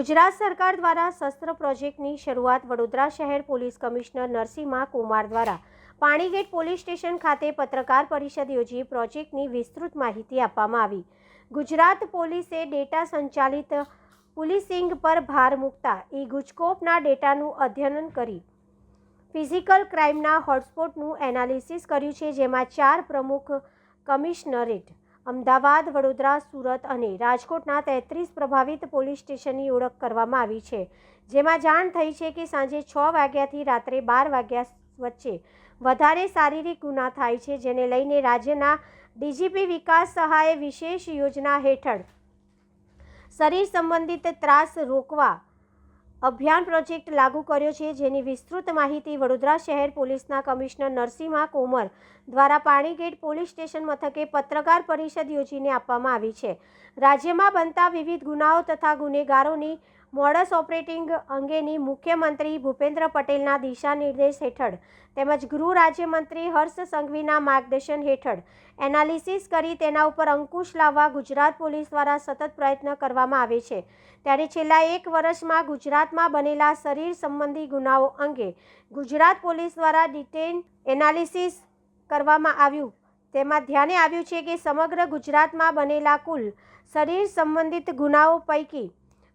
ગુજરાત સરકાર દ્વારા શસ્ત્ર પ્રોજેક્ટની શરૂઆત વડોદરા શહેર પોલીસ કમિશનર નરસિંહા કુમાર દ્વારા પાણીગેટ પોલીસ સ્ટેશન ખાતે પત્રકાર પરિષદ યોજી પ્રોજેક્ટની વિસ્તૃત માહિતી આપવામાં આવી. ગુજરાત પોલીસે ડેટા સંચાલિત પોલીસિંગ પર ભાર મૂકતા ઈ ગુજકોપના ડેટાનું અધ્યયન કરી ફિઝિકલ ક્રાઇમના હોટસ્પોટનું એનાલિસિસ કર્યું છે, જેમાં ચાર પ્રમુખ કમિશનરેટ અમદાવાદ, વડોદરા, સુરત અને રાજકોટના તેત્રીસ પ્રભાવિત પોલીસ સ્ટેશનની ઓળખ કરવામાં આવી છે. જેમાં જાણ થઈ છે કે સાંજે છ વાગ્યાથી રાત્રે બાર વાગ્યા વચ્ચે વધારે શારીરિક ગુના થાય છે, જેને લઈને રાજ્યના ડીજીપી વિકાસ સહાય વિશેષ યોજના હેઠળ શરીર સંબંધિત ત્રાસ રોકવા અભિયાન પ્રોજેક્ટ લાગુ કર્યો છે, જેની વિસ્તૃત માહિતી વડોદરા શહેર પોલીસના કમિશનર નરસિંહા કોમર દ્વારા પાણીગેટ પોલીસ સ્ટેશન મથકે પત્રકાર પરિષદ યોજીને આપવામાં આવી છે. રાજ્યમાં બનતા વિવિધ ગુનાઓ તથા ગુનેગારોની મોડસ ઓપરેટિંગ અંગેની મુખ્યમંત્રી ભૂપેન્દ્ર પટેલના દિશા નિર્દેશ હેઠળ તેમજ ગૃહ રાજ્યમંત્રી હર્ષ સંઘવીના માર્ગદર્શન હેઠળ એનાલિસિસ કરી તેના ઉપર અંકુશ લાવવા ગુજરાત પોલીસ દ્વારા સતત પ્રયત્ન કરવામાં આવે છે. ત્યારે છેલ્લા એક વર્ષમાં ગુજરાતમાં બનેલા શરીર સંબંધી ગુનાઓ અંગે ગુજરાત પોલીસ દ્વારા ડિટેન એનાલિસિસ કરવામાં આવ્યું. તેમાં ધ્યાને આવ્યું છે કે સમગ્ર ગુજરાતમાં બનેલા કુલ શરીર સંબંધિત ગુનાઓ પૈકી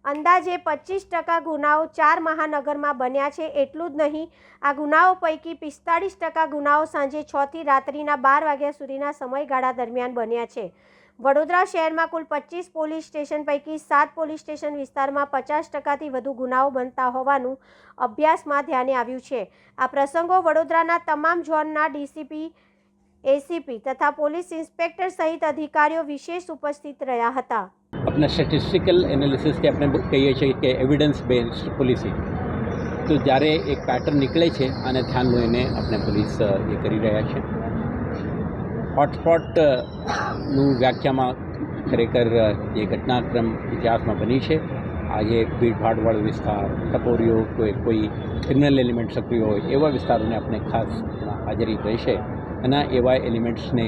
અંદાજે પચીસ ટકા ગુનાઓ ચાર મહાનગરમાં બન્યા છે, એટલું જ નહીં. આ ગુનાઓ પૈકી પિસ્તાળીસ ટકા ગુનાઓ સાંજે છથી રાત્રિના બાર વાગ્યા સુધીના સમયગાળા દરમિયાન બન્યા છે. વડોદરા શહેરમાં કુલ પચીસ પોલીસ સ્ટેશન પૈકી સાત પોલીસ સ્ટેશન વિસ્તારમાં પચાસ ટકાથી વધુ ગુનાઓ બનતા હોવાનું અભ્યાસમાં ધ્યાને આવ્યું છે. આ પ્રસંગો વડોદરાના તમામ ઝોનના ડીસીપી, એસીપી તથા પોલીસ ઇન્સ્પેક્ટર સહિત અધિકારીઓ વિશેષ ઉપસ્થિત રહ્યા હતા. આપણે સ્ટેટિસ્ટિકલ કે આપણે કહીએ છીએ કે એવિડન્સ બેઝડ પોલિસી તો જ્યારે એક પેટર્ન નીકળે છે અને ધ્યાન લઈને આપણે પોલીસ એ કરી રહ્યા છે. હોટસ્પોટનું વ્યાખ્યામાં ખરેખર જે ઘટનાક્રમ ઇતિહાસમાં બની છે આજે ભીડભાડવાળો વિસ્તાર ટપોરીઓ કોઈ કોઈ ક્રિમિનલ એલિમેન્ટ સક્રિય હોય, એવા વિસ્તારોને આપણે ખાસ હાજરી રહેશે. અને એવા એલિમેન્ટ્સને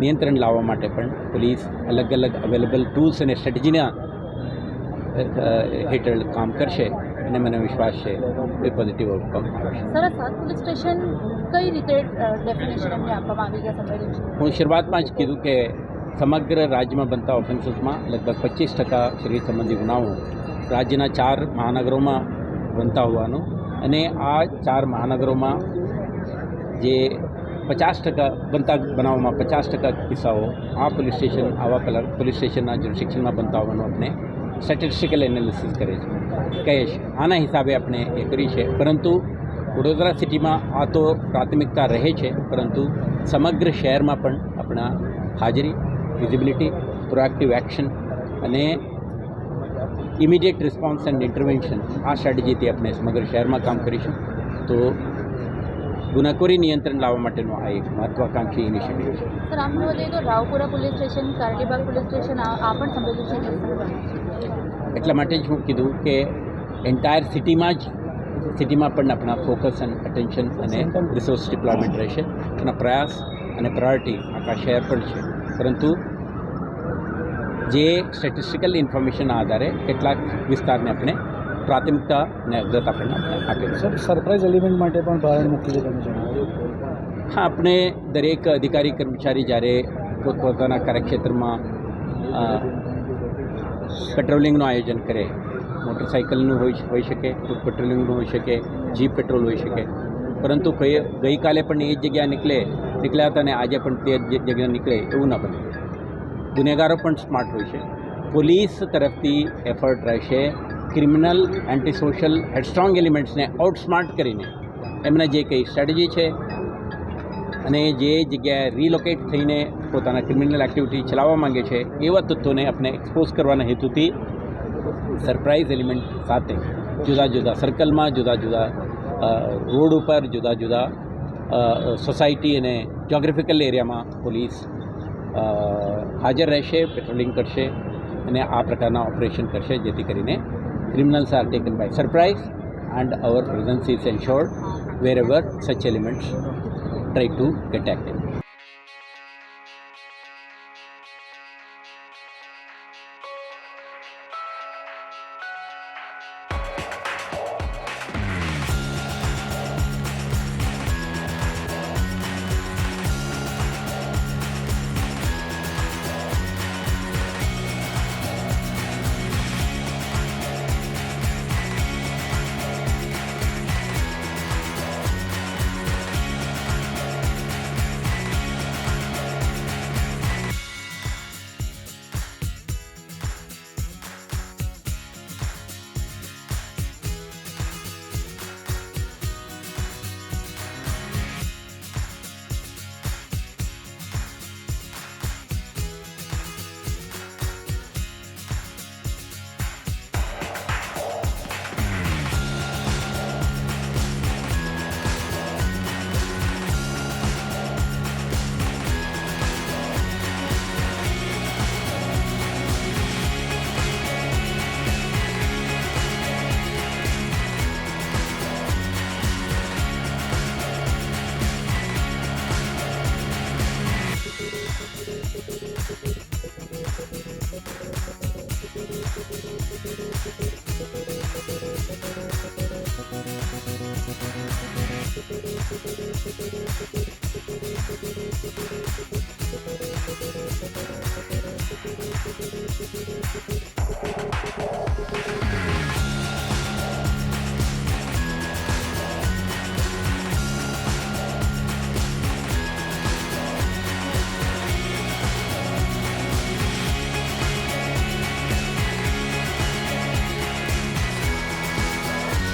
નિયંત્રણ લાવવા માટે પણ પોલીસ અલગ અલગ અવેલેબલ ટૂલ્સ અને સ્ટ્રેટેજીના હેઠળ કામ કરશે અને મને વિશ્વાસ છે એ પોઝિટિવ આઉટકમ આવશે સર પોલીસ સ્ટેશન કઈ રીતે ડેફિનેશન એમને આપવામાં આવી છે? હું શરૂઆતમાં જ કીધું કે સમગ્ર રાજ્યમાં બનતા ઓફેન્સીસમાં લગભગ પચીસ ટકા શરીર સંબંધી ગુનાઓ રાજ્યના ચાર મહાનગરોમાં બનતા હોવાનું અને આ ચાર મહાનગરોમાં જે પચાસ ટકા બનતા બનાવવામાં પચાસ ટકા કિસ્સાઓ આ પોલીસ સ્ટેશન, આવા કલર પોલીસ સ્ટેશનના જ્યુરિસ્ડિક્શનમાં બનતા હોવાનું આપણે સ્ટેટિસ્ટિકલ એનાલિસિસ કરે છે. કહે છે, આના હિસાબે આપણે એ કરી છે. પરંતુ વડોદરા સિટીમાં આ તો પ્રાથમિકતા રહે છે, પરંતુ સમગ્ર શહેરમાં પણ આપણા હાજરી વિઝિબિલિટી પ્રોએક્ટિવ એક્શન અને ઇમિડિયેટ રિસ્પોન્સ એન્ડ ઇન્ટરવેન્શન આ સ્ટ્રેટેજીથી આપણે સમગ્ર શહેરમાં કામ કરીશું. તો ગુનાખોરી નિયંત્રણ લાવવા માટેનો આ એક મહત્વાકાંક્ષી ઇનિશિયેટિવ છે. સર આમ તો Raopura police station Karelibaug police station આ પણ સંવેદનશીલ છે એટલા માટે જ હું કીધું કે એન્ટાયર સિટીમાં જ સિટીમાં પણ આપણા ફોકસ અને અટેન્શન અને રિસોર્સ ડિપ્લોયમેન્ટ રહેશે. એના પ્રયાસ અને પ્રાયોરિટી આખા શહેર પણ છે. પરંતુ જે સ્ટેટિસ્ટિકલ ઇન્ફોર્મેશનના આધારે કેટલાક વિસ્તારને આપણે પ્રાથમિકતા અને અગ્રતા પણ આપણે આપેલું સર સરપ્રાઇઝ એલિમેન્ટ માટે પણ ભારણ મૂકી તમે જણાવ્યું. હા આપણે દરેક અધિકારી કર્મચારી જ્યારે પોતપોતાના કાર્યક્ષેત્રમાં પેટ્રોલિંગનું આયોજન કરે મોટરસાઇકલનું હોઈ હોઈ શકે ફૂટ પેટ્રોલિંગનું હોઈ શકે જીપ પેટ્રોલ હોઈ શકે. પરંતુ કઈ ગઈકાલે પણ એ જ જગ્યા નીકળે નીકળ્યા હતા અને આજે પણ તે જ જગ્યા નીકળે એવું ના બને. ગુનેગારો પણ સ્માર્ટ હોય છે. પોલીસ તરફથી એફર્ટ રહેશે ક્રિમિનલ એન્ટી સોશિયલ હેડસ્ટ્રોંગ એલિમેન્ટ્સને આઉટસ્માર્ટ કરીને એમના જે કંઈ સ્ટ્રેટેજી છે અને જે જગ્યાએ રિલોકેટ થઈને પોતાના ક્રિમિનલ એક્ટિવિટી ચલાવવા માંગે છે, એવા તત્વોને આપણે એક્સપોઝ કરવાના હેતુથી સરપ્રાઇઝ એલિમેન્ટ સાથે જુદા જુદા સર્કલમાં, જુદા જુદા રોડ ઉપર, જુદા જુદા સોસાયટી અને જોગ્રાફિકલ એરિયામાં પોલીસ હાજર રહેશે પેટ્રોલિંગ કરશે અને આ પ્રકારના ઓપરેશન કરશે, જેથી કરીને criminals are taken by surprise and our presence is ensured wherever such elements try to get active. Música